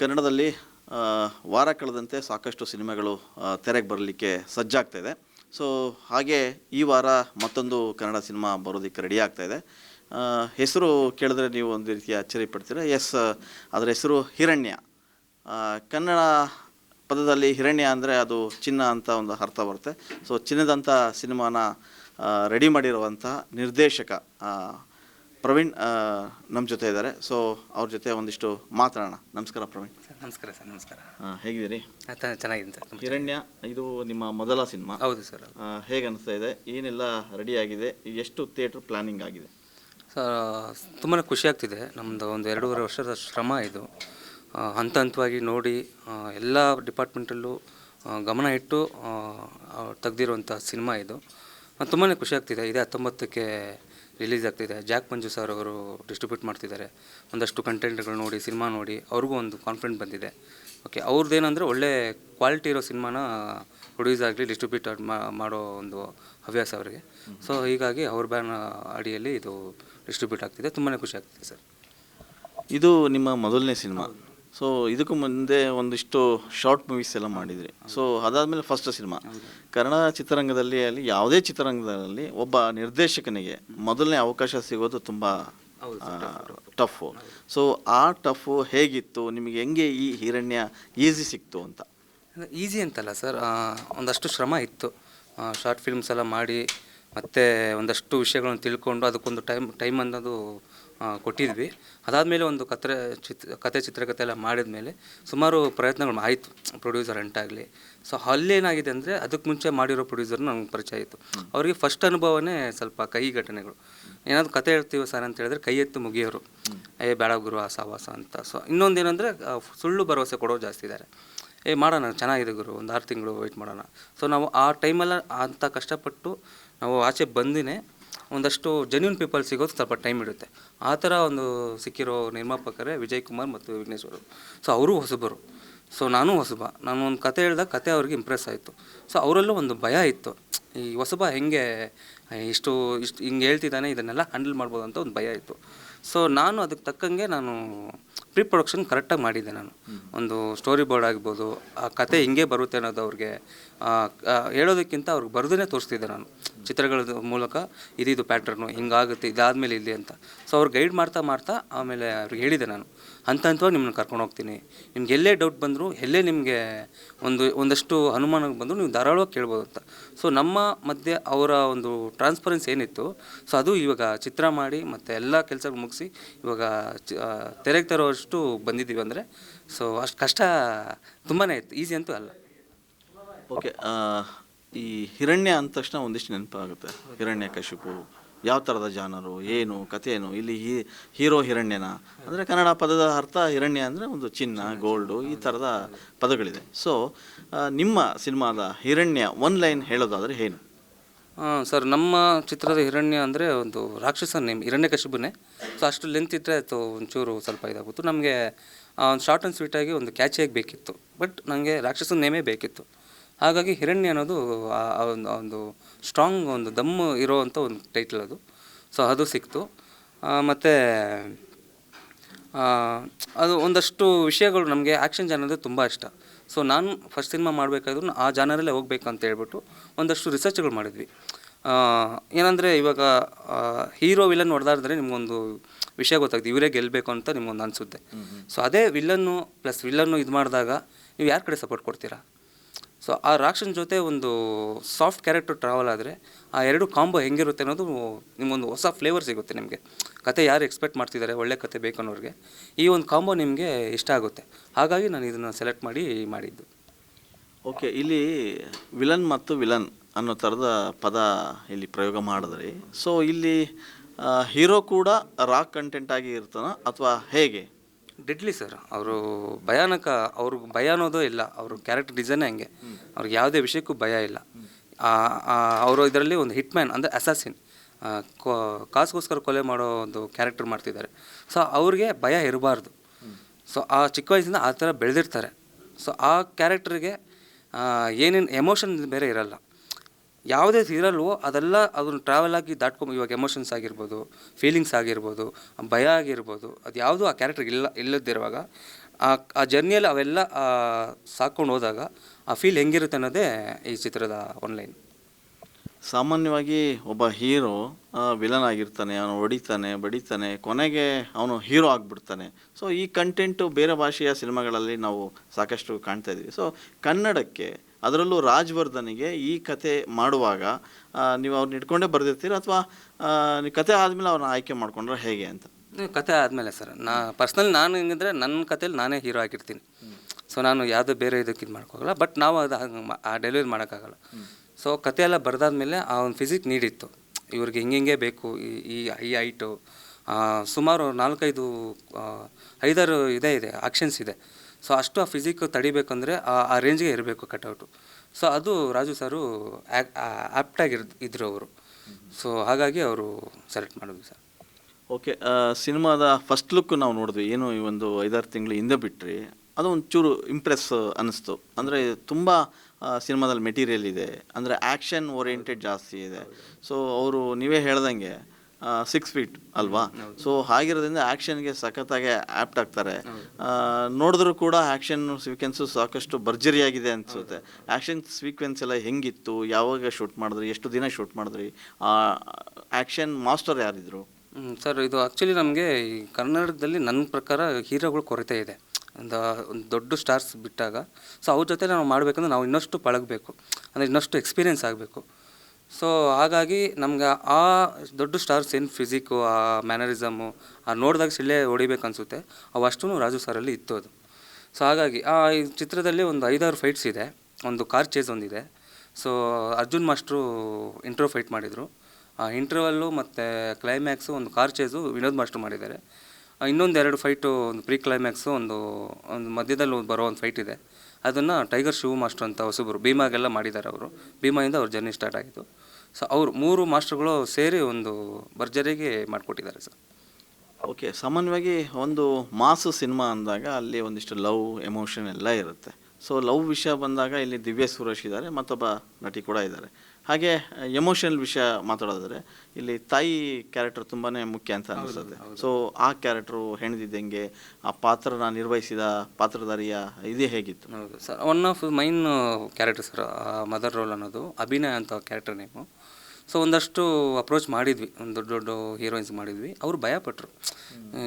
ಕನ್ನಡದಲ್ಲಿ ವಾರ ಕಳೆದಂತೆ ಸಾಕಷ್ಟು ಸಿನಿಮಾಗಳು ತೆರೆಗೆ ಬರಲಿಕ್ಕೆ ಸಜ್ಜಾಗ್ತಾ ಇದೆ. ಸೊ ಹಾಗೆ ಈ ವಾರ ಮತ್ತೊಂದು ಕನ್ನಡ ಸಿನಿಮಾ ಬರೋದಕ್ಕೆ ರೆಡಿ ಆಗ್ತಾ ಇದೆ. ಹೆಸರು ಕೇಳಿದ್ರೆ ನೀವು ಒಂದು ರೀತಿ ಅಚ್ಚರಿ ಪಡ್ತೀರಾ? ಎಸ್ ಅದರ ಹೆಸರು ಹಿರಣ್ಯ. ಕನ್ನಡ ಪದದಲ್ಲಿ ಹಿರಣ್ಯ ಅಂದರೆ ಅದು ಚಿನ್ನ ಅಂತ ಒಂದು ಅರ್ಥ ಬರುತ್ತೆ. ಸೊ ಚಿನ್ನದಂಥ ಸಿನಿಮಾನ ರೆಡಿ ಮಾಡಿರುವಂಥ ನಿರ್ದೇಶಕ ಪ್ರವೀಣ್ ನಮ್ಮ ಜೊತೆ ಇದ್ದಾರೆ. ಸೊ ಅವ್ರ ಜೊತೆ ಒಂದಿಷ್ಟು ಮಾತಾಡೋಣ. ನಮಸ್ಕಾರ ಪ್ರವೀಣ್. ಸರ್ ನಮಸ್ಕಾರ ಸರ್ ನಮಸ್ಕಾರ. ಹಾಂ ಹೇಗಿದ್ದೀರಿ? ಚೆನ್ನಾಗಿದೆ ಸರ್ ತುಂಬ ಹಿರಣ್ಯ ಇದು ನಿಮ್ಮ ಮೊದಲ ಸಿನಿಮಾ. ಹೌದು ಸರ್ ಹೇಗೆ ಅನಿಸ್ತಾ ಇದೆ? ಏನೆಲ್ಲ ರೆಡಿ ಆಗಿದೆ? ಎಷ್ಟು ಥಿಯೇಟ್ರ್ ಪ್ಲಾನಿಂಗ್ ಆಗಿದೆ? ಸರ್ ತುಂಬಾ ಖುಷಿ ಆಗ್ತಿದೆ. ನಮ್ಮದು ಒಂದು ಎರಡೂವರೆ ವರ್ಷದ ಶ್ರಮ ಇದು. ಆ, ಹಂತ ಹಂತವಾಗಿ ನೋಡಿ ಆ, ಎಲ್ಲ ಡಿಪಾರ್ಟ್ಮೆಂಟಲ್ಲೂ ಆ, ಗಮನ ಇಟ್ಟು ತೆಗೆದಿರುವಂಥ ಸಿನಿಮಾ ಇದು. ತುಂಬಾ ಖುಷಿ ಆಗ್ತಿದೆ. ಇದೇ ಹತ್ತೊಂಬತ್ತಕ್ಕೆ ರಿಲೀಸ್ ಆಗ್ತಿದೆ. ಜಾಕ್ ಮಂಜು ಸರ್ ಅವರು ಡಿಸ್ಟ್ರಿಬ್ಯೂಟ್ ಮಾಡ್ತಿದ್ದಾರೆ. ಒಂದಷ್ಟು ಕಂಟೆಂಟ್ಗಳು ನೋಡಿ ಸಿನಿಮಾ ನೋಡಿ, ಅವ್ರಿಗೂ ಒಂದು ಕಾನ್ಫಿಡೆಂಟ್ ಬಂದಿದೆ. ಓಕೆ ಅವ್ರದ್ದು ಏನಂದರೆ ಒಳ್ಳೆ ಕ್ವಾಲಿಟಿ ಇರೋ ಸಿನಿಮಾನ ಪ್ರೊಡ್ಯೂಸ್ ಆಗಲಿ ಡಿಸ್ಟ್ರಿಬ್ಯೂಟ್ ಮಾಡೋ ಒಂದು ಹವ್ಯಾಸ ಅವರಿಗೆ. ಸೊ ಹೀಗಾಗಿ ಅವ್ರ ಬ್ಯಾನ್ ಅಡಿಯಲ್ಲಿ ಇದು ಡಿಸ್ಟ್ರಿಬ್ಯೂಟ್ ಆಗ್ತಿದೆ. ತುಂಬಾ ಖುಷಿ ಆಗ್ತಿದೆ ಸರ್ ಇದು ನಿಮ್ಮ ಮೊದಲನೇ ಸಿನಿಮಾ ಸೊ ಇದಕ್ಕೂ ಮುಂದೆ ಒಂದಿಷ್ಟು ಶಾರ್ಟ್ ಮೂವೀಸ್ ಎಲ್ಲ ಮಾಡಿದ್ರಿ. ಸೊ ಅದಾದಮೇಲೆ ಫಸ್ಟ್ ಸಿನಿಮಾ ಕನ್ನಡ ಚಿತ್ರರಂಗದಲ್ಲಿ ಅಲ್ಲಿ ಯಾವುದೇ ಚಿತ್ರರಂಗದಲ್ಲಿ ಒಬ್ಬ ನಿರ್ದೇಶಕನಿಗೆ ಮೊದಲನೇ ಅವಕಾಶ ಸಿಗೋದು ತುಂಬ ಟಫು ಸೊ ಆ ಟಫು ಹೇಗಿತ್ತು? ನಿಮಗೆ ಹೆಂಗೆ ಈ ಹಿರಣ್ಯ ಈಸಿ ಸಿಕ್ತು ಅಂತ? ಈಸಿ ಅಂತಲ್ಲ ಸರ್ ಒಂದಷ್ಟು ಶ್ರಮ ಇತ್ತು. ಶಾರ್ಟ್ ಫಿಲ್ಮ್ಸ್ ಎಲ್ಲ ಮಾಡಿ ಮತ್ತು ಒಂದಷ್ಟು ವಿಷಯಗಳನ್ನು ತಿಳ್ಕೊಂಡು ಅದಕ್ಕೊಂದು ಟೈಮ್ ಟೈಮ್ ಅನ್ನೋದು ಕೊಟ್ಟಿದ್ವಿ. ಅದಾದಮೇಲೆ ಒಂದು ಕತ್ರೆ ಚಿತ್, ಕತೆ ಚಿತ್ರಕಥೆ ಎಲ್ಲ ಮಾಡಿದ ಮೇಲೆ ಸುಮಾರು ಪ್ರಯತ್ನಗಳು ಆಯಿತು. ಪ್ರೊಡ್ಯೂಸರ್ ಅಂಟಾಗಲಿ ಸೊ ಅಲ್ಲೇನಾಗಿದೆ ಅಂದರೆ ಅದಕ್ಕೆ ಮುಂಚೆ ಮಾಡಿರೋ ಪ್ರೊಡ್ಯೂಸರ್ ನಮ್ಗೆ ಪರಿಚಯ ಆಯಿತು. ಅವರಿಗೆ ಫಸ್ಟ್ ಅನುಭವನೇ ಸ್ವಲ್ಪ ಕೈ ಘಟನೆಗಳು. ಏನಾದರೂ ಕತೆ ಹೇಳ್ತೀವಿ ಸರ್ ಅಂತ ಹೇಳಿದ್ರೆ ಕೈ ಎತ್ತು ಮುಗಿಯೋರು. ಏ, ಬೇಡ ಗುರು, ಆ ಸವಾಸ ಅಂತ. ಸೊ ಇನ್ನೊಂದು ಏನಂದರೆ ಸುಳ್ಳು ಭರವಸೆ ಕೊಡೋರು ಜಾಸ್ತಿ ಇದ್ದಾರೆ ಏ, ಮಾಡೋಣ, ಚೆನ್ನಾಗಿದೆ ಗುರು, ಒಂದು ಆರು ತಿಂಗಳು ವೆಯ್ಟ್ ಮಾಡೋಣ. ಸೊ ನಾವು ಆ ಟೈಮಲ್ಲ ಅಂತ ಕಷ್ಟಪಟ್ಟು ನಾವು ಆಚೆ ಬಂದಿನೇ ಒಂದಷ್ಟು ಜೆನ್ಯೂನ್ ಪೀಪಲ್ ಸಿಗೋದು ಸ್ವಲ್ಪ ಟೈಮ್ ಇರುತ್ತೆ ಆ ಥರ ಒಂದು ಸಿಕ್ಕಿರೋ ನಿರ್ಮಾಪಕರೇ ವಿಜಯ್ ಕುಮಾರ್ ಮತ್ತು ವಿಘ್ನೇಶ್ವರು ಸೊ ಅವರು ಹೊಸಬರು. ಸೊ ನಾನು ಹೊಸಬ. ನಾನು ಒಂದು ಕತೆ ಹೇಳಿದಾಗ ಕತೆ ಅವ್ರಿಗೆ ಇಂಪ್ರೆಸ್ ಆಯಿತು. ಸೊ ಅವರಲ್ಲೂ ಒಂದು ಭಯ ಇತ್ತು. ಈ ಹೊಸಬ ಹೆಂಗೆ, ಇಷ್ಟು ಇಷ್ಟು ಹಿಂಗೆ ಹೇಳ್ತಿದ್ದಾನೆ, ಇದನ್ನೆಲ್ಲ ಹ್ಯಾಂಡಲ್ ಮಾಡ್ಬೋದು ಅಂತ ಒಂದು ಭಯ ಇತ್ತು. ಸೊ ನಾನು ಅದಕ್ಕೆ ತಕ್ಕಂಗೆ ನಾನು ಪ್ರೀ ಪ್ರೊಡಕ್ಷನ್ ಕರೆಕ್ಟಾಗಿ ಮಾಡಿದ್ದೆ ನಾನು. ಒಂದು ಸ್ಟೋರಿ ಬೋರ್ಡ್ ಆಗ್ಬೋದು ಆ ಕತೆ ಹಿಂಗೆ ಬರುತ್ತೆ ಅನ್ನೋದು ಅವ್ರಿಗೆ ಹೇಳೋದಕ್ಕಿಂತ ಅವ್ರಿಗೆ ಬರೆದೇ ತೋರಿಸ್ತಿದ್ದೆ ನಾನು. ಚಿತ್ರಗಳ ಮೂಲಕ ಇದಿದು ಪ್ಯಾಟ್ರನ್ನು ಹಿಂಗಾಗುತ್ತೆ, ಇದಾದಮೇಲೆ ಇಲ್ಲಿ ಅಂತ. ಸೊ ಅವ್ರು ಗೈಡ್ ಮಾಡ್ತಾ ಮಾಡ್ತಾ ಆಮೇಲೆ ಅವ್ರಿಗೆ ಹೇಳಿದೆ ನಾನು ಹಂತ ಹಂತವಾಗಿ ನಿಮ್ಮನ್ನು ಕರ್ಕೊಂಡು ಹೋಗ್ತೀನಿ. ನಿಮ್ಗೆ ಎಲ್ಲೇ ಡೌಟ್ ಬಂದರೂ, ಎಲ್ಲೇ ನಿಮಗೆ ಒಂದು, ಒಂದಷ್ಟು ಅನುಮಾನಕ್ಕೆ ಬಂದರೂ ನೀವು ಧಾರಾಳವಾಗಿ ಕೇಳ್ಬೋದು ಅಂತ. ಸೊ ನಮ್ಮ ಮಧ್ಯೆ ಅವರ ಒಂದು ಟ್ರಾನ್ಸ್ಪರೆನ್ಸ್ ಏನಿತ್ತು ಸೊ ಅದು ಇವಾಗ ಚಿತ್ರ ಮಾಡಿ ಮತ್ತು ಎಲ್ಲ ಕೆಲಸ ಮುಗಿಸಿ ಇವಾಗ ಚಿ- ತೆರೆಗೆ ತರೋಷ್ಟು ಬಂದಿದ್ದೀವಿ ಅಂದರೆ ಸೊ ಅಷ್ಟು ಕಷ್ಟ ತುಂಬಾ ಇತ್ತು. ಈಸಿ ಅಂತೂ ಅಲ್ಲ. ಓಕೆ ಈ ಹಿರಣ್ಯ ಅಂದ ತಕ್ಷಣ ಒಂದಿಷ್ಟು ನೆನಪಾಗುತ್ತೆ. ಹಿರಣ್ಯ ಕಶಿಪು, ಯಾವ ಥರದ ಜಾನರು, ಏನು, ಕಥೆಯೇನು? ಇಲ್ಲಿ ಹೀ, ಹೀರೋ ಹಿರಣ್ಯನ. ಅಂದರೆ ಕನ್ನಡ ಪದದ ಅರ್ಥ ಹಿರಣ್ಯ ಅಂದರೆ ಒಂದು ಚಿನ್ನ, ಗೋಲ್ಡು, ಈ ಥರದ ಪದಗಳಿದೆ. ಸೊ ನಿಮ್ಮ ಸಿನಿಮಾದ ಹಿರಣ್ಯ ಒನ್ ಲೈನ್ ಹೇಳೋದಾದರೆ ಏನು? ಸರ್, ನಮ್ಮ ಚಿತ್ರದ ಹಿರಣ್ಯ ಅಂದರೆ ಒಂದು ರಾಕ್ಷಸ ನೇಮ್, ಹಿರಣ್ಯ ಕಶಿಬನೇ ಸೊ ಅಷ್ಟು ಲೆಂತ್ ಇದ್ದರೆ ಅದು ಒಂಚೂರು ಸ್ವಲ್ಪ ಇದಾಗುತ್ತೆ ನಮಗೆ ಶಾರ್ಟ್ ಆ್ಯಂಡ್ ಸ್ವೀಟಾಗಿ ಒಂದು ಕ್ಯಾಚಿಯಾಗಿ ಬೇಕಿತ್ತು. ಬಟ್ ನನಗೆ ರಾಕ್ಷಸನ ನೇಮೇ ಬೇಕಿತ್ತು. ಹಾಗಾಗಿ ಹಿರಣ್ಯ ಅನ್ನೋದು ಆ- ಒಂದು ಒಂದು ಸ್ಟ್ರಾಂಗ್ ಒಂದು ದಮ್ ಇರೋವಂಥ ಒಂದು ಟೈಟಲ್ ಅದು. ಸೊ ಅದು ಸಿಕ್ತು. ಮತ್ತು ಅದು ಒಂದಷ್ಟು ವಿಷಯಗಳು ನಮಗೆ ಆ್ಯಕ್ಷನ್ ಜಾನರ್ ತುಂಬ ಇಷ್ಟ. ಸೊ ನಾನು ಫಸ್ಟ್ ಸಿನಿಮಾ ಮಾಡಬೇಕಾದ್ರೂ ಆ ಜಾನರಲ್ಲೇ ಹೋಗ್ಬೇಕು ಅಂತ ಹೇಳ್ಬಿಟ್ಟು ಒಂದಷ್ಟು ರಿಸರ್ಚ್ಗಳು ಮಾಡಿದ್ವಿ. ಏನಂದರೆ ಇವಾಗ ಹೀರೋ ವಿಲನ್ ಹೊಡೆದಾಡಿದ್ರೆ ನಿಮಗೊಂದು ವಿಷಯ ಗೊತ್ತಾಗ್ತದೆ. ಇವರೇ ಗೆಲ್ಲಬೇಕು ಅಂತ ನಿಮಗೊಂದು ಅನಿಸುತ್ತೆ. ಸೊ ಅದೇ ವಿಲನ್ನು ಪ್ಲಸ್ ವಿಲನ್ನು ಇದು ಮಾಡಿದಾಗ ನೀವು ಯಾರ ಕಡೆ ಸಪೋರ್ಟ್ ಕೊಡ್ತೀರಾ? ಸೊ ಆ ರಾಕ್ಷನ್ ಜೊತೆ ಒಂದು ಸಾಫ್ಟ್ ಕ್ಯಾರೆಕ್ಟರ್ ಟ್ರಾವೆಲ್ ಆದರೆ ಆ ಎರಡು ಕಾಂಬೋ ಹೆಂಗಿರುತ್ತೆ ಅನ್ನೋದು ನಿಮಗೊಂದು ಹೊಸ ಫ್ಲೇವರ್ ಸಿಗುತ್ತೆ ನಿಮಗೆ. ಕತೆ ಯಾರು ಎಕ್ಸ್ಪೆಕ್ಟ್ ಮಾಡ್ತಿದ್ದಾರೆ, ಒಳ್ಳೆ ಕತೆ ಬೇಕು ಅನ್ನೋರಿಗೆ. ಈ ಒಂದು ಕಾಂಬೋ ನಿಮಗೆ ಇಷ್ಟ ಆಗುತ್ತೆ. ಹಾಗಾಗಿ ನಾನು ಇದನ್ನು ಸೆಲೆಕ್ಟ್ ಮಾಡಿ ಮಾಡಿದ್ದು. ಓಕೆ ಇಲ್ಲಿ ವಿಲನ್ ಮತ್ತು ವಿಲನ್ ಅನ್ನೋ ಥರದ ಪದ ಇಲ್ಲಿ ಪ್ರಯೋಗ ಮಾಡಿದ್ರಿ. ಸೊ ಇಲ್ಲಿ ಹೀರೋ ಕೂಡ ರಾಕ್ ಕಂಟೆಂಟ್ ಆಗಿ ಇರ್ತಾನ? ಅಥವಾ ಹೇಗೆ? ಡೆಡ್ಲಿ ಸರ್ ಅವರು ಭಯಾನಕ, ಅವ್ರಿಗೆ ಭಯ ಅನ್ನೋದು ಇಲ್ಲ. ಅವ್ರ ಕ್ಯಾರೆಕ್ಟರ್ ಡಿಸೈನೇ ಹಂಗೆ. ಅವ್ರಿಗೆ ಯಾವುದೇ ವಿಷಯಕ್ಕೂ ಭಯ ಇಲ್ಲ. ಅವರು ಇದರಲ್ಲಿ ಒಂದು ಹಿಟ್ ಮ್ಯಾನ್ ಅಂದರೆ ಅಸಾಸಿನ್ ಕಾಸುಗೋಸ್ಕರ ಕೊಲೆ ಮಾಡೋ ಒಂದು ಕ್ಯಾರೆಕ್ಟರ್ ಮಾಡ್ತಿದ್ದಾರೆ. ಸೊ ಅವ್ರಿಗೆ ಭಯ ಇರಬಾರ್ದು. ಸೊ ಆ ಚಿಕ್ಕ ವಯಸ್ಸಿಂದ ಆ ಥರ ಬೆಳೆದಿರ್ತಾರೆ. ಸೊ ಆ ಕ್ಯಾರೆಕ್ಟರ್ಗೆ ಏನೇನು ಎಮೋಷನ್ ಬೇರೆ ಇರಲ್ಲ. ಯಾವುದೇ ಇರಲ್ವೋ ಅದೆಲ್ಲ ಅದನ್ನು ಟ್ರಾವೆಲ್ ಆಗಿ ದಾಟ್ಕೊಂಬ ಇವಾಗ ಎಮೋಷನ್ಸ್ ಆಗಿರ್ಬೋದು ಫೀಲಿಂಗ್ಸ್ ಆಗಿರ್ಬೋದು, ಭಯ ಆಗಿರ್ಬೋದು, ಅದು ಯಾವುದೂ ಆ ಕ್ಯಾರೆಕ್ಟರ್ಗೆ ಇಲ್ಲ ಇಲ್ಲದಿರುವಾಗ ಆ ಆ ಜರ್ನಿಯಲ್ಲಿ ಅವೆಲ್ಲ ಸಾಕೊಂಡು ಹೋದಾಗ ಆ ಫೀಲ್ ಹೆಂಗಿರುತ್ತೆ ಅನ್ನೋದೇ ಈ ಚಿತ್ರದ ಆನ್ಲೈನ್ ಸಾಮಾನ್ಯವಾಗಿ ಒಬ್ಬ ಹೀರೋ ವಿಲನ್ ಆಗಿರ್ತಾನೆ, ಅವನು ಹೊಡಿತಾನೆ, ಬಡಿತಾನೆ, ಕೊನೆಗೆ ಅವನು ಹೀರೋ ಆಗಿಬಿಡ್ತಾನೆ. ಸೊ ಈ ಕಂಟೆಂಟು ಬೇರೆ ಭಾಷೆಯ ಸಿನಿಮಾಗಳಲ್ಲಿ ನಾವು ಸಾಕಷ್ಟು ಕಾಣ್ತಾ ಇದ್ದೀವಿ ಸೊ ಕನ್ನಡಕ್ಕೆ ಅದರಲ್ಲೂ ರಾಜ್ವರ್ಧನಿಗೆ ಈ ಕತೆ ಮಾಡುವಾಗ ನೀವು ಅವ್ರನ್ನ ಇಟ್ಕೊಂಡೇ ಬರೆದಿರ್ತೀರ ಅಥವಾ ಕತೆ ಆದಮೇಲೆ ಅವ್ರನ್ನ ಆಯ್ಕೆ ಮಾಡ್ಕೊಂಡ್ರೆ ಹೇಗೆ ಅಂತ? ಕತೆ ಆದಮೇಲೆ ಸರ್ ನಾ ಪರ್ಸ್ನಲ್ ನಾನು ಹೆಂಗಂದ್ರೆ ನನ್ನ ಕಥೆಯಲ್ಲಿ ನಾನೇ ಹೀರೋ ಆಗಿರ್ತೀನಿ. ಸೊ ನಾನು ಯಾವುದೋ ಬೇರೆ ಇದಕ್ಕೆ ಇದು ಮಾಡ್ಕೋಗಲ್ಲ ಬಟ್ ನಾವು ಅದು ಆ ಡೆಲಿವರಿ ಮಾಡೋಕ್ಕಾಗಲ್ಲ. ಸೊ ಕತೆ ಎಲ್ಲ ಬರೆದಾದ್ಮೇಲೆ ಆ ಒಂದು ಫಿಸಿಕ್ ನೀಡಿತ್ತು. ಇವ್ರಿಗೆ ಹಿಂಗೆ ಹಿಂಗೆ ಬೇಕು ಈ ಈ ಹೈಟು ಸುಮಾರು ನಾಲ್ಕೈದು ಐದಾರು ಇದೇ ಇದೆ ಆಕ್ಷನ್ಸ್ ಇದೆ. ಸೊ ಅಷ್ಟು ಆ ಫಿಸಿಕ್ ತಡಿಬೇಕಂದ್ರೆ ಆ ರೇಂಜ್ಗೆ ಇರಬೇಕು ಕಟೌಟು ಸೊ ಅದು ರಾಜು ಸರು ಆ್ಯಪ್ಟಾಗಿ ಇದ್ರು ಅವರು. ಸೊ ಹಾಗಾಗಿ ಅವರು ಸೆಲೆಕ್ಟ್ ಮಾಡಿದ್ವಿ ಸರ್. ಓಕೆ ಸಿನಿಮಾದ ಫಸ್ಟ್ ಲುಕ್ ನಾವು ನೋಡಿದ್ವಿ. ಏನು ಈ ಒಂದು ಐದಾರು ತಿಂಗಳು ಹಿಂದೆ ಬಿಟ್ರಿ, ಅದು ಒಂಚೂರು ಇಂಪ್ರೆಸ್ ಅನ್ನಿಸ್ತು ಅಂದರೆ ತುಂಬ ಸಿನಿಮಾದಲ್ಲಿ ಮೆಟೀರಿಯಲ್ ಇದೆ. ಅಂದರೆ ಆ್ಯಕ್ಷನ್ ಓರಿಯೆಂಟೆಡ್ ಜಾಸ್ತಿ ಇದೆ. ಸೊ ಅವರು ನೀವೇ ಹೇಳ್ದಂಗೆ ಸಿಕ್ಸ್ ಫೀಟ್ ಅಲ್ವಾ? ಸೊ ಹಾಗಿರೋದ್ರಿಂದ ಆ್ಯಕ್ಷನ್ಗೆ ಸಖತ್ತಾಗಿ ಆ್ಯಪ್ಟ್ ಆಗ್ತಾರೆ. ನೋಡಿದ್ರು ಕೂಡ ಆ್ಯಕ್ಷನ್ ಸೀಕ್ವೆನ್ಸು ಸಾಕಷ್ಟು ಭರ್ಜರಿಯಾಗಿದೆ ಅನಿಸುತ್ತೆ. ಆ್ಯಕ್ಷನ್ ಸೀಕ್ವೆನ್ಸ್ ಎಲ್ಲ ಹೆಂಗಿತ್ತು? ಯಾವಾಗ ಶೂಟ್ ಮಾಡಿದ್ರಿ? ಎಷ್ಟು ದಿನ ಶೂಟ್ ಮಾಡಿದ್ರಿ? ಆ್ಯಕ್ಷನ್ ಮಾಸ್ಟರ್ ಯಾರಿದ್ರು? ಸರ್ ಇದು ಆ್ಯಕ್ಚುಲಿ ನಮಗೆ ಈ ಕನ್ನಡದಲ್ಲಿ ನನ್ನ ಪ್ರಕಾರ ಹೀರೋಗಳು ಕೊರತೆ ಇದೆ. ಒಂದು ಒಂದು ದೊಡ್ಡ ಸ್ಟಾರ್ಸ್ ಬಿಟ್ಟಾಗ. ಸೊ ಅವ್ರ ಜೊತೆ ನಾವು ಮಾಡಬೇಕಂದ್ರೆ ನಾವು ಇನ್ನಷ್ಟು ಪಳಗಬೇಕು. ಅಂದರೆ ಇನ್ನಷ್ಟು ಎಕ್ಸ್ಪೀರಿಯೆನ್ಸ್ ಆಗಬೇಕು. ಸೊ ಹಾಗಾಗಿ ನಮ್ಗೆ ಆ ದೊಡ್ಡ ಸ್ಟಾರ್ಸ್ ಏನು ಫಿಸಿಕ್ಕು ಆ ಮ್ಯಾನರಿಸಮು ಆ ನೋಡಿದಾಗ ಸಿಳ್ಳೆ ಹೊಡಿಬೇಕು ಅನಿಸುತ್ತೆ. ಅವಷ್ಟು ರಾಜು ಸರಲ್ಲಿ ಇತ್ತು ಅದು. ಸೊ ಹಾಗಾಗಿ ಆ ಚಿತ್ರದಲ್ಲಿ ಒಂದು ಐದಾರು ಫೈಟ್ಸ್ ಇದೆ. ಒಂದು ಕಾರ್ ಚೇಸ್ ಒಂದಿದೆ. So Arjun master intro fight ಮಾಡಿದರು. ಆ ಇಂಟ್ರವಲ್ಲು ಮತ್ತು ಕ್ಲೈಮ್ಯಾಕ್ಸು ಒಂದು ಕಾರ್ ಚೇಸು ವಿನೋದ್ ಮಾಸ್ಟ್ರು ಮಾಡಿದ್ದಾರೆ. ಇನ್ನೊಂದು ಎರಡು ಫೈಟು ಒಂದು ಪ್ರೀ ಕ್ಲೈಮ್ಯಾಕ್ಸು ಒಂದು ಒಂದು ಮಧ್ಯದಲ್ಲಿ ಬರೋ ಒಂದು ಫೈಟ್ ಇದೆ. ಅದನ್ನು ಟೈಗರ್ ಶಿವ ಮಾಸ್ಟರ್ ಅಂತ ಹೊಸಬರು ಭೀಮಾಗೆಲ್ಲ ಮಾಡಿದ್ದಾರೆ ಅವರು. ಭೀಮಾಯಿಂದ ಅವ್ರ ಜರ್ನಿ ಸ್ಟಾರ್ಟ್ ಆಗಿತ್ತು ಸೊ ಅವರು ಮೂರು ಮಾಸ್ಟರ್ಗಳು ಸೇರಿ ಒಂದು ಭರ್ಜರಿಗೆ ಮಾಡಿಕೊಟ್ಟಿದ್ದಾರೆ ಸರ್. ಓಕೆ, ಸಾಮಾನ್ಯವಾಗಿ ಒಂದು ಮಾಸು ಸಿನಿಮಾ ಅಂದಾಗ ಅಲ್ಲಿ ಒಂದಿಷ್ಟು ಲವ್, ಎಮೋಷನ್ ಎಲ್ಲ ಇರುತ್ತೆ. ಸೊ ಲವ್ ವಿಷಯ ಬಂದಾಗ ಇಲ್ಲಿ ದಿವ್ಯ ಸುರೇಶ್ ಇದ್ದಾರೆ, ಮತ್ತೊಬ್ಬ ನಟಿ ಕೂಡ ಇದ್ದಾರೆ. ಹಾಗೆ ಎಮೋಷನಲ್ ವಿಷಯ ಮಾತಾಡೋದಾದ್ರೆ ಇಲ್ಲಿ ತಾಯಿ ಕ್ಯಾರೆಕ್ಟರ್ ತುಂಬಾ ಮುಖ್ಯ ಅಂತ ಅನಿಸುತ್ತೆ. ಸೊ ಆ ಕ್ಯಾರೆಕ್ಟ್ರು ಹೆಣ್ದಿದ್ದಂಗೆ ಆ ಪಾತ್ರನ ನಿರ್ವಹಿಸಿದ ಪಾತ್ರಧಾರಿಯ ಇದೇ ಹೇಗಿತ್ತು? ಹೌದು. Sir one of main character sir mother role ಅನ್ನೋದು ಅಭಿನಯ ಅಂತ ಕ್ಯಾರೆಕ್ಟರ್ ನೇಮು ಸೊ ಒಂದಷ್ಟು ಅಪ್ರೋಚ್ ಮಾಡಿದ್ವಿ. ಒಂದು ದೊಡ್ಡ ದೊಡ್ಡ ಹೀರೋಯಿನ್ಸ್ ಮಾಡಿದ್ವಿ. ಅವರು ಭಯಪಟ್ಟರು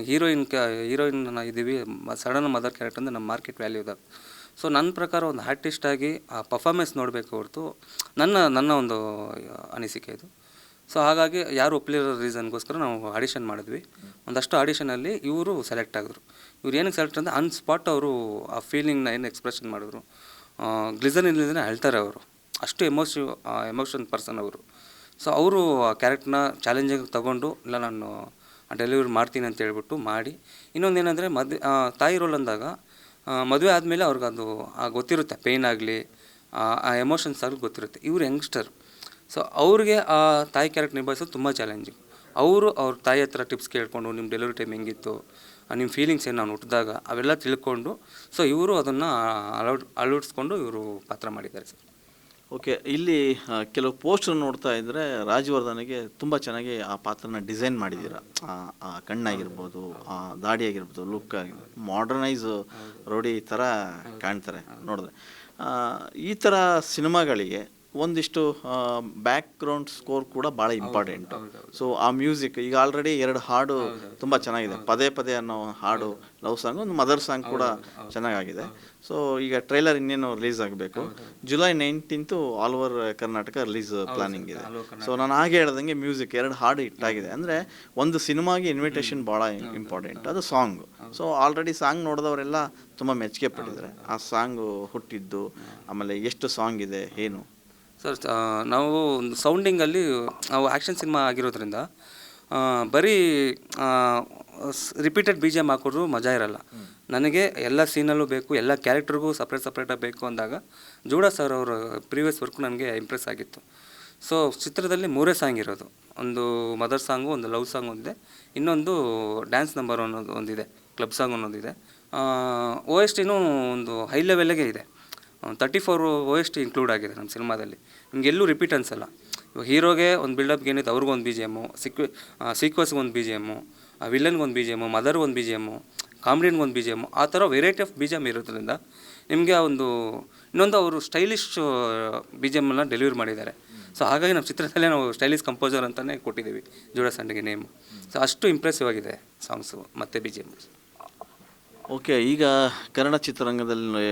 ಹೀರೋಯಿನ್ ಕ್ಯಾ ಹೀರೋಯಿನ್ ಇದ್ದೀವಿ. ಸಡನ್ ಮದರ್ ಕ್ಯಾರೆಕ್ಟರ್ ಅಂದರೆ ನಮ್ಮ ಮಾರ್ಕೆಟ್ ವ್ಯಾಲ್ಯೂ ಇದೆ. ಸೊ ನನ್ನ ಪ್ರಕಾರ ಒಂದು ಆರ್ಟಿಸ್ಟ್ ಆಗಿ, ಆ ಪರ್ಫಾರ್ಮೆನ್ಸ್ ನೋಡಬೇಕು ಹೊರತು ನನ್ನ ನನ್ನ ಒಂದು ಅನಿಸಿಕೆ ಇದು. ಸೊ ಹಾಗಾಗಿ ಯಾರು ಒಪ್ಪಲಿರೋ ರೀಸನ್ಗೋಸ್ಕರ ನಾವು ಆಡಿಷನ್ ಮಾಡಿದ್ವಿ. ಒಂದಷ್ಟು ಆಡಿಷನಲ್ಲಿ ಇವರು ಸೆಲೆಕ್ಟ್ ಆಗಿದ್ರು. ಇವ್ರು ಏನಕ್ಕೆ ಸೆಲೆಕ್ಟ್ ಅಂದರೆ ಅನ್ ಸ್ಪಾಟ್ ಅವರು ಆ ಫೀಲಿಂಗ್ನ ಏನು ಎಕ್ಸ್ಪ್ರೆಷನ್ ಮಾಡಿದ್ರು. ಗ್ಲಿಸನ್ ಇಲ್ಲದೇ ಹೇಳ್ತಾರೆ ಅವರು. ಅಷ್ಟು ಎಮೋಷನ್ ಎಮೋಷನ್ ಪರ್ಸನ್ ಅವರು. ಸೊ ಅವರು ಆ ಕ್ಯಾರೆಕ್ಟ್ನ ಚಾಲೆಂಜಿಂಗ್ ತೊಗೊಂಡು, ಇಲ್ಲ ನಾನು ಡೆಲಿವರಿ ಮಾಡ್ತೀನಿ ಅಂತ ಹೇಳ್ಬಿಟ್ಟು ಮಾಡಿ. ಇನ್ನೊಂದು ಏನಂದರೆ ಮದ್ ತಾಯಿ ರೋಲ್ ಅಂದಾಗ ಮದುವೆ ಆದಮೇಲೆ ಅವ್ರಿಗೆ ಅದು ಆ, ಗೊತ್ತಿರುತ್ತೆ ಪೇಯ್ನ್ ಆಗಲಿ, ಆ ಎಮೋಷನ್ಸ್ ಆಗಲಿ ಗೊತ್ತಿರುತ್ತೆ. ಇವ್ರು ಯಂಗ್ಸ್ಟರ್ ಸೊ ಅವ್ರಿಗೆ ಆ ತಾಯಿ ಕ್ಯಾರೆಕ್ಟ್ ನಿಭಾಯಿಸೋದು ತುಂಬ ಚಾಲೆಂಜಿಂಗ್ ಅವರು ಅವ್ರ ತಾಯಿ ಹತ್ರ ಟಿಪ್ಸ್ ಕೇಳಿಕೊಂಡು ನಿಮ್ಮ ಡೆಲಿವರಿ ಟೈಮ್ ಹೆಂಗಿತ್ತು? ನಿಮ್ಮ ಫೀಲಿಂಗ್ಸ್ ಏನು? ನಾನು ಹುಟ್ಟಿದಾಗ, ಅವೆಲ್ಲ ತಿಳ್ಕೊಂಡು ಸೊ ಇವರು ಅದನ್ನು ಅಳವಡ್, ಅಳವಡಿಸ್ಕೊಂಡು ಇವರು ಪಾತ್ರ ಮಾಡಿದ್ದಾರೆ ಸರ್. ಓಕೆ, ಇಲ್ಲಿ ಕೆಲವು ಪೋಸ್ಟರ್ ನೋಡ್ತಾ ಇದ್ರೆ ರಾಜವರ್ಧನಿಗೆ ತುಂಬ ಚೆನ್ನಾಗಿ ಆ ಪಾತ್ರನ ಡಿಸೈನ್ ಮಾಡಿದ್ದೀರಾ. ಆ ಕಣ್ಣಾಗಿರ್ಬೋದು, ಆ ದಾಡಿ ಆಗಿರ್ಬೋದು ಲುಕ್ ಆಗಿರ್ಬೋದು ಮಾಡರ್ನೈಸ್ ರೋಡಿ ಥರ ಕಾಣ್ತಾರೆ, ನೋಡಿದ್ರೆ. ಈ ಥರ ಸಿನಿಮಾಗಳಿಗೆ ಒಂದಿಷ್ಟು ಬ್ಯಾಕ್ ಗ್ರೌಂಡ್ ಸ್ಕೋರ್ ಕೂಡ ಭಾಳ ಇಂಪಾರ್ಟೆಂಟ್ ಸೊ ಆ ಮ್ಯೂಸಿಕ್ ಈಗ ಆಲ್ರೆಡಿ ಎರಡು ಹಾಡು ತುಂಬ ಚೆನ್ನಾಗಿದೆ. ಪದೇ ಪದೇ ಅನ್ನೋ ಹಾಡು ಲವ್ ಸಾಂಗ್ ಒಂದು ಮದರ್ ಸಾಂಗ್ ಕೂಡ ಚೆನ್ನಾಗಾಗಿದೆ. ಸೊ ಈಗ ಟ್ರೈಲರ್ ಇನ್ನೇನು ರಿಲೀಸ್ ಆಗಬೇಕು? July nineteenth all over Karnataka release planning ಇದೆ. ಸೊ ನಾನು ಹಾಗೆ ಹೇಳ್ದಂಗೆ ಮ್ಯೂಸಿಕ್ ಎರಡು ಹಾಡು ಇಟ್ಟಾಗಿದೆ ಅಂದರೆ ಒಂದು ಸಿನಿಮಾಗೆ ಇನ್ವಿಟೇಷನ್ ಭಾಳ ಇಂಪಾರ್ಟೆಂಟ್ ಅದು ಸಾಂಗ್ ಸೊ ಆಲ್ರೆಡಿ ಸಾಂಗ್ ನೋಡಿದವರೆಲ್ಲ ತುಂಬ ಮೆಚ್ಚುಗೆ ಪಟ್ಟಿದ್ದಾರೆ. ಆ ಸಾಂಗು ಹುಟ್ಟಿದ್ದು ಆಮೇಲೆ ಎಷ್ಟು ಸಾಂಗ್ ಇದೆ ಏನು? ಸರ್ ನಾವು ಒಂದು ಸೌಂಡಿಂಗಲ್ಲಿ, ನಾವು ಆ್ಯಕ್ಷನ್ ಸಿನಿಮಾ ಆಗಿರೋದ್ರಿಂದ ಬರೀ ರಿಪೀಟೆಡ್ ಬಿ ಜಿ ಎಂ ಹಾಕಿದ್ರು ಮಜಾ ಇರಲ್ಲ. ನನಗೆ ಎಲ್ಲ ಸೀನಲ್ಲೂ ಬೇಕು, ಎಲ್ಲ ಕ್ಯಾರೆಕ್ಟರ್ಗೂ ಸಪ್ರೇಟ್ ಸಪ್ರೇಟಾಗಿ ಬೇಕು ಅಂದಾಗ, ಜೂಡಾ ಸರ್ ಅವರ ಪ್ರೀವಿಯಸ್ ವರ್ಕು ನನಗೆ ಇಂಪ್ರೆಸ್ ಆಗಿತ್ತು. ಸೊ, ಚಿತ್ರದಲ್ಲಿ ಮೂರೇ ಸಾಂಗ್ ಇರೋದು. ಒಂದು ಮದರ್ ಸಾಂಗು, ಒಂದು ಲವ್ ಸಾಂಗ್ ಒಂದಿದೆ. ಇನ್ನೊಂದು ಡ್ಯಾನ್ಸ್ ನಂಬರ್ ಅನ್ನೋದು ಒಂದಿದೆ, ಕ್ಲಬ್ ಸಾಂಗ್ ಅನ್ನೋದಿದೆ ಓ ಎಸ್ ಟಿನೂ ಒಂದು ಹೈ ಲೆವೆಲ್ಗೆ ಇದೆ. ತರ್ಟಿ ಫೋರ್ ಓ ಇನ್ಕ್ಲೂಡ್ ಆಗಿದೆ ನಮ್ಮ ಸಿನಿಮಾದಲ್ಲಿ. ನಿಮ್ಗೆ ಎಲ್ಲೂ ರಿಪೀಟ್ ಅನ್ಸಲ್ಲ ಇವಾಗ ಹೀರೋಗೆ ಒಂದು ಬಿಲ್ಡಪ್ಗೆ ಏನಿದೆ ಅವ್ರಿಗೊಂದು ಬಿ ಜಿ ಎಮ್ಮು ಸಿಕ್ವೆ ಸೀಕ್ವೆನ್ಸ್ಗೆ ಒಂದು ಬಿ ಜಿ ಎಮ್ಮು ವಿಲನ್ಗೆ ಒಂದು ಬಿ ಜಿ ಎಮ್ಮು ಮದರ್ಗೆ ಒಂದು ಬಿ ಜಿ ಎಮ್ಮು ಕಾಮಿಡಿಯನ್ಗೆ ಒಂದು ಬಿ ಜಿ ಎಂ ಆ ಥರ variety of B G M ಇರೋದ್ರಿಂದ ನಿಮಗೆ ಒಂದು, ಇನ್ನೊಂದು ಅವರು ಸ್ಟೈಲಿಶ್ ಬಿ ಜಿ ಎಮ್ಮನ್ನು ಡೆಲಿವರಿ ಮಾಡಿದ್ದಾರೆ. ಸೊ ಹಾಗಾಗಿ ನಮ್ಮ ಚಿತ್ರದಲ್ಲೇ ನಾವು ಸ್ಟೈಲಿಶ್ ಕಂಪೋಸರ್ ಅಂತಲೇ ಕೊಟ್ಟಿದ್ದೀವಿ. Judah Sandy name. ಸೊ ಅಷ್ಟು ಇಂಪ್ರೆಸಿವ್ ಆಗಿದೆ ಸಾಂಗ್ಸು ಮತ್ತು ಬಿ ಜಿ ಎಂ ಓಕೆ ಈಗ ಕನ್ನಡ ಚಿತ್ರರಂಗದಲ್ಲಿ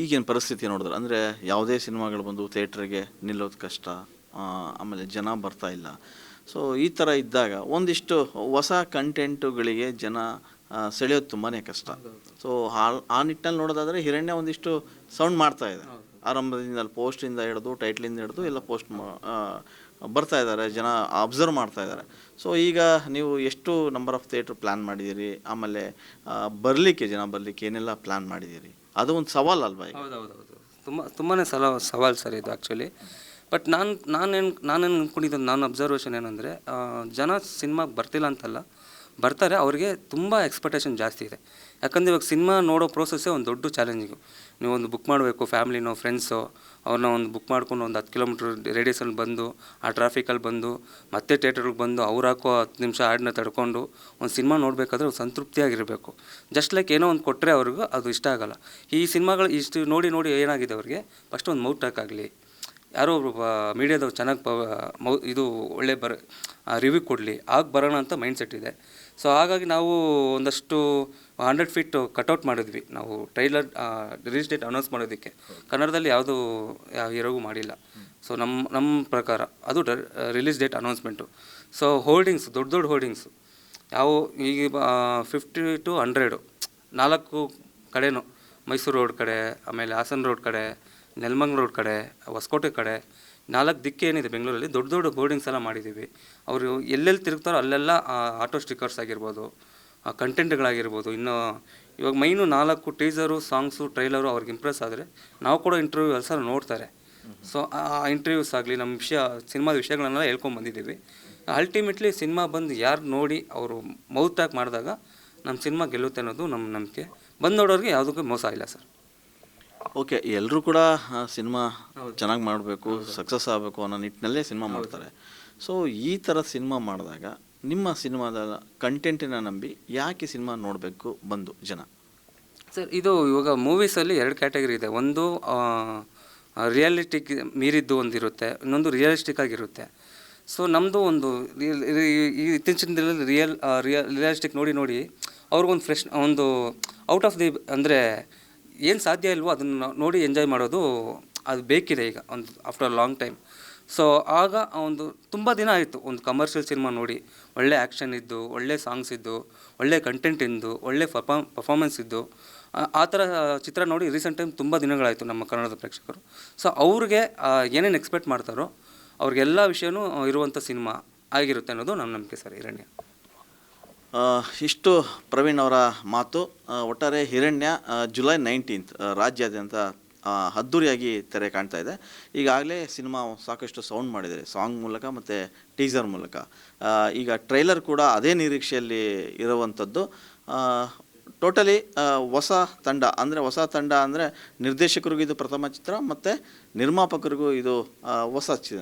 ಈಗಿನ ಪರಿಸ್ಥಿತಿ ನೋಡಿದ್ರೆ, ಅಂದರೆ ಯಾವುದೇ ಸಿನಿಮಾಗಳು ಬಂದು ಥಿಯೇಟ್ರಿಗೆ ನಿಲ್ಲೋದು ಕಷ್ಟ ಆಮೇಲೆ ಜನ ಬರ್ತಾ ಇಲ್ಲ. ಸೊ ಈ ಥರ ಇದ್ದಾಗ ಒಂದಿಷ್ಟು ಹೊಸ ಕಂಟೆಂಟುಗಳಿಗೆ ಜನ ಸೆಳೆಯೋದು ತುಂಬಾ ಕಷ್ಟ. ಸೊ ಆ ಆ ನಿಟ್ಟಿನಲ್ಲಿ ನೋಡೋದಾದರೆ ಹಿರಣ್ಯ ಒಂದಿಷ್ಟು ಸೌಂಡ್ ಮಾಡ್ತಾ ಇದೆ. ಆರಂಭದಿಂದ ಅಲ್ಲಿ ಪೋಸ್ಟಿಂದ ಹಿಡಿದು ಟೈಟ್ಲಿಂದ ಹಿಡಿದು ಎಲ್ಲ ಪೋಸ್ಟ್ ಬರ್ತಾ ಇದ್ದಾರೆ, ಜನ ಅಬ್ಸರ್ವ್ ಮಾಡ್ತಾ ಇದ್ದಾರೆ. ಸೊ ಈಗ ನೀವು ಎಷ್ಟು ನಂಬರ್ ಆಫ್ ಥಿಯೇಟ್ರ್ ಪ್ಲ್ಯಾನ್ ಮಾಡಿದ್ದೀರಿ? ಆಮೇಲೆ ಬರಲಿಕ್ಕೆ, ಜನ ಬರಲಿಕ್ಕೆ ಏನೆಲ್ಲ ಪ್ಲ್ಯಾನ್ ಮಾಡಿದ್ದೀರಿ? ಅದು ಒಂದು ಸವಾಲು ಅಲ್ವಾ ಹೌದು ತುಂಬ ತುಂಬಾ ಸಲ, ಸವಾಲು ಸರ್ ಇದು ಆ್ಯಕ್ಚುಲಿ ಬಟ್ ನಾನು, ನಾನೇನು ನಾನೇನು ಅಂದ್ಕೊಂಡಿದ್ದು ನಾನು ಅಬ್ಸರ್ವೇಷನ್ ಏನಂದರೆ ಜನ ಸಿನಿಮಾಗೆ ಬರ್ತಿಲ್ಲ ಅಂತಲ್ಲ, ಬರ್ತಾರೆ, ಅವ್ರಿಗೆ ತುಂಬ ಎಕ್ಸ್ಪೆಕ್ಟೇಷನ್ ಜಾಸ್ತಿ ಇದೆ. ಯಾಕಂದರೆ ಇವಾಗ ಸಿನಿಮಾ ನೋಡೋ ಪ್ರೋಸೆಸ್ಸೇ ಒಂದು ದೊಡ್ಡ ಚಾಲೆಂಜಿಂಗು ನೀವು ಒಂದು ಬುಕ್ ಮಾಡಬೇಕು ಫ್ಯಾಮ್ಲಿನೋ ಫ್ರೆಂಡ್ಸೋ ಅವ್ರನ್ನ ಒಂದು ಬುಕ್ ಮಾಡ್ಕೊಂಡು ಒಂದು ಹತ್ತು ಕಿಲೋಮೀಟ್ರ್ ರೇಡಿಯಸಲ್ಲಿ ಬಂದು, ಆ ಟ್ರಾಫಿಕಲ್ಲಿ ಬಂದು, ಮತ್ತೆ ಥಿಯೇಟರ್ಗೆ ಬಂದು, ಅವ್ರು ಹಾಕೋ ಹತ್ತು ನಿಮಿಷ ಹಾಡನ್ನ ತಡ್ಕೊಂಡು, ಒಂದು ಸಿನಿಮಾ ನೋಡಬೇಕಾದ್ರೆ ಸಂತೃಪ್ತಿಯಾಗಿರಬೇಕು. ಜಸ್ಟ್ ಲೈಕ್ ಏನೋ ಒಂದು ಕೊಟ್ಟರೆ ಅವ್ರಿಗೂ ಅದು ಇಷ್ಟ ಆಗೋಲ್ಲ. ಈ ಸಿನಿಮಾಗಳು ಇಷ್ಟು ನೋಡಿ ನೋಡಿ ಏನಾಗಿದೆ ಅವ್ರಿಗೆ? ಫಸ್ಟ್ ಒಂದು ಮೌತ್ ಟಾಕ್ ಆಗಲಿ. ಯಾರೋ ಒಬ್ಬರು ಮೀಡಿಯಾದವ್ರು ಚೆನ್ನಾಗಿ ಪ ಇದು ಒಳ್ಳೆ ಬರ ರಿವ್ಯೂ ಕೊಡಲಿ. ಆಗ ಬರೋಣ ಅಂತ ಮೈಂಡ್ ಸೆಟ್ ಇದೆ. ಸೊ ಹಾಗಾಗಿ ನಾವು ಒಂದಷ್ಟು ಹಂಡ್ರೆಡ್ ಫೀಟ್ ಕಟೌಟ್ ಮಾಡಿದ್ವಿ. ನಾವು ಟ್ರೈಲರ್ ರಿಲೀಸ್ ಡೇಟ್ ಅನೌನ್ಸ್ ಮಾಡೋದಕ್ಕೆ. ಕನ್ನಡದಲ್ಲಿ ಯಾವುದು ಯಾವ ಹೀರೋಗೂ ಮಾಡಿಲ್ಲ. ಸೊ ನಮ್ಮ ನಮ್ಮ ಪ್ರಕಾರ ಅದು release date announcement so hoardings ದೊಡ್ಡ ದೊಡ್ಡ ಹೋರ್ಡಿಂಗ್ಸು ಯಾವ, ಈಗ ಫಿಫ್ಟಿ ಟು ಹಂಡ್ರೆಡು ನಾಲ್ಕು ಕಡೆನೂ ಮೈಸೂರು ರೋಡ್ ಕಡೆ, ಆಮೇಲೆ ಹಾಸನ ರೋಡ್ ಕಡೆ ನೆಲ್ಮಂಗ್ ರೋಡ್ ಕಡೆ, ಹೊಸಕೋಟೆ ಕಡೆ ನಾಲ್ಕು ದಿಕ್ಕೆ ಏನಿದೆ ಬೆಂಗಳೂರಲ್ಲಿ ದೊಡ್ಡ ದೊಡ್ಡ ಬೋರ್ಡಿಂಗ್ಸ್ ಎಲ್ಲ ಮಾಡಿದ್ದೀವಿ. ಅವರು ಎಲ್ಲೆಲ್ಲಿ ತಿರುಗ್ತಾರೋ ಅಲ್ಲೆಲ್ಲ ಆಟೋ ಸ್ಟಿಕ್ಕರ್ಸ್ ಆಗಿರ್ಬೋದು ಕಂಟೆಂಟ್ಗಳಾಗಿರ್ಬೋದು ಇನ್ನು ಇವಾಗ ಮೈನು ನಾಲ್ಕು ಟೀಸರು ಸಾಂಗ್ಸು ಟ್ರೈಲರು ಅವ್ರಿಗೆ ಇಂಪ್ರೆಸ್ ಆದರೆ ನಾವು ಕೂಡ ಇಂಟರ್ವ್ಯೂ ಎಲ್ಲ ನೋಡ್ತಾರೆ. ಸೊ ಆ ಇಂಟರ್ವ್ಯೂಸ್ ಆಗಲಿ ನಮ್ಮ ವಿಷಯ ಸಿನಿಮಾದ ವಿಷಯಗಳನ್ನೆಲ್ಲ ಹೇಳ್ಕೊಂಡು ಬಂದಿದ್ದೀವಿ. ಅಲ್ಟಿಮೇಟ್ಲಿ ಸಿನಿಮಾ ಬಂದು ಯಾರು ನೋಡಿ ಅವರು ಮೌತ್ ಆಗಿ ಮಾಡಿದಾಗ ನಮ್ಮ ಸಿನಿಮಾ ಗೆಲ್ಲುತ್ತೆ ಅನ್ನೋದು ನಮ್ಮ ನಂಬಿಕೆ. ಬಂದು ನೋಡೋರಿಗೆ ಯಾವುದಕ್ಕೂ ಮೋಸ ಇಲ್ಲ ಸರ್. ಓಕೆ ಎಲ್ಲರೂ ಕೂಡ ಸಿನಿಮಾ ಚೆನ್ನಾಗಿ ಮಾಡಬೇಕು ಸಕ್ಸಸ್ ಆಗಬೇಕು ಅನ್ನೋ ನಿಟ್ಟಿನಲ್ಲೇ ಸಿನಿಮಾ ಮಾಡ್ತಾರೆ. ಸೊ ಈ ಥರ ಸಿನಿಮಾ ಮಾಡಿದಾಗ ನಿಮ್ಮ ಸಿನಿಮಾದ ಕಂಟೆಂಟಿನ ನಂಬಿ ಯಾಕೆ ಸಿನಿಮಾ ನೋಡಬೇಕು ಬಂದು ಜನ? ಸರ್ ಇದು ಇವಾಗ ಮೂವೀಸಲ್ಲಿ ಎರಡು ಕ್ಯಾಟಗರಿ ಇದೆ. ಒಂದು ರಿಯಾಲಿಟಿಕ್ ಮೀರಿದ್ದು ಒಂದಿರುತ್ತೆ ಇನ್ನೊಂದು ರಿಯಲಿಸ್ಟಿಕ್ ಆಗಿರುತ್ತೆ. ಸೊ ನಮ್ಮದು ಒಂದು ಈ ಇತ್ತೀಚಿನ ದಿನದಲ್ಲಿ ರಿಯಲ್ ರಿಯಲ್ ರಿಯಲಿಸ್ಟಿಕ್ ನೋಡಿ ನೋಡಿ ಅವ್ರಿಗೊಂದು ಫ್ರೆಶ್ ಒಂದು ಔಟ್ ಆಫ್ ದಿ ಅಂದರೆ ಏನು ಸಾಧ್ಯ ಇಲ್ವೋ ಅದನ್ನು ನೋಡಿ ಎಂಜಾಯ್ ಮಾಡೋದು ಅದು ಬೇಕಿದೆ ಈಗ ಒಂದು ಆಫ್ಟರ್ ಲಾಂಗ್ ಟೈಮ್ ಸೊ ಆಗ ಒಂದು ತುಂಬ ದಿನ ಆಯಿತು ಒಂದು ಕಮರ್ಷಿಯಲ್ ಸಿನಿಮಾ ನೋಡಿ. ಒಳ್ಳೆ ಆ್ಯಕ್ಷನ್ ಇದ್ದು ಒಳ್ಳೆ ಸಾಂಗ್ಸ್ ಇದ್ದು ಒಳ್ಳೆ ಕಂಟೆಂಟ್ ಇದ್ದು ಒಳ್ಳೆ ಪರ್ಫಾಮ್ ಇದ್ದು. ಆ- ಥರ ಚಿತ್ರ ನೋಡಿ ರೀಸೆಂಟ್ ಟೈಮ್ ತುಂಬ ದಿನಗಳಾಯಿತು ನಮ್ಮ ಕನ್ನಡದ ಪ್ರೇಕ್ಷಕರು. ಸೊ ಅವ್ರಿಗೆ ಏನೇನು ಎಕ್ಸ್ಪೆಕ್ಟ್ ಮಾಡ್ತಾರೋ ಅವ್ರಿಗೆಲ್ಲ ವಿಷಯನೂ ಇರುವಂಥ ಸಿನಿಮಾ ಆಗಿರುತ್ತೆ ಅನ್ನೋದು ನಮ್ಮ ನಂಬಿಕೆ ಸರ್ ಹಿರಣ್ಯ ಆ, ಇಷ್ಟು ಪ್ರವೀಣ್ ಅವರ ಮಾತು. ಒಟ್ಟಾರೆ ಹಿರಣ್ಯ ಜುಲೈ ನೈನ್ಟೀನ್ತ್ ರಾಜ್ಯಾದ್ಯಂತ ಅದ್ದೂರಿಯಾಗಿ ತೆರೆ ಕಾಣ್ತಾ ಇದೆ. ಈಗಾಗಲೇ ಸಿನಿಮಾ ಸಾಕಷ್ಟು ಸೌಂಡ್ ಮಾಡಿದ್ದಾರೆ. ಸಾಂಗ್ ಮೂಲಕ ಮತ್ತು ಟೀಸರ್ ಮೂಲಕ. ಈಗ ಟ್ರೈಲರ್ ಕೂಡ ಅದೇ ನಿರೀಕ್ಷೆಯಲ್ಲಿ ಇರುವಂಥದ್ದು. ಟೋಟಲಿ ಹೊಸ ತಂಡ, ಅಂದರೆ ಹೊಸ ತಂಡ ಅಂದರೆ ನಿರ್ದೇಶಕರಿಗೂ ಇದು ಪ್ರಥಮ ಚಿತ್ರ, ಮತ್ತು ನಿರ್ಮಾಪಕರಿಗೂ ಇದು ಹೊಸ ಚಿ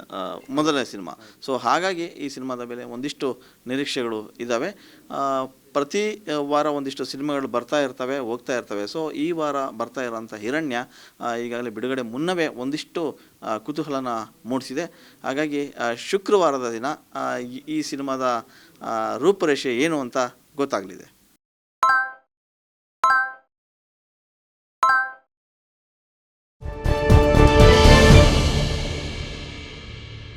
ಮೊದಲನೇ ಸಿನಿಮಾ. ಸೊ ಹಾಗಾಗಿ ಈ ಸಿನಿಮಾದ ಮೇಲೆ ಒಂದಿಷ್ಟು ನಿರೀಕ್ಷೆಗಳು ಇದ್ದಾವೆ ಪ್ರತಿ ವಾರ ಒಂದಿಷ್ಟು ಸಿನಿಮಾಗಳು ಬರ್ತಾ ಇರ್ತವೆ, ಹೋಗ್ತಾ ಇರ್ತವೆ. ಸೊ ಈ ವಾರ ಬರ್ತಾ ಇರೋಂಥ ಹಿರಣ್ಯ ಈಗಾಗಲೇ ಬಿಡುಗಡೆ ಮುನ್ನವೇ ಒಂದಿಷ್ಟು ಕುತೂಹಲನ ಮೂಡಿಸಿದೆ. ಹಾಗಾಗಿ ಶುಕ್ರವಾರದ ದಿನ ಈ- ಸಿನಿಮಾದ ರೂಪರೇಷೆ ಏನು ಅಂತ ಗೊತ್ತಾಗಲಿದೆ.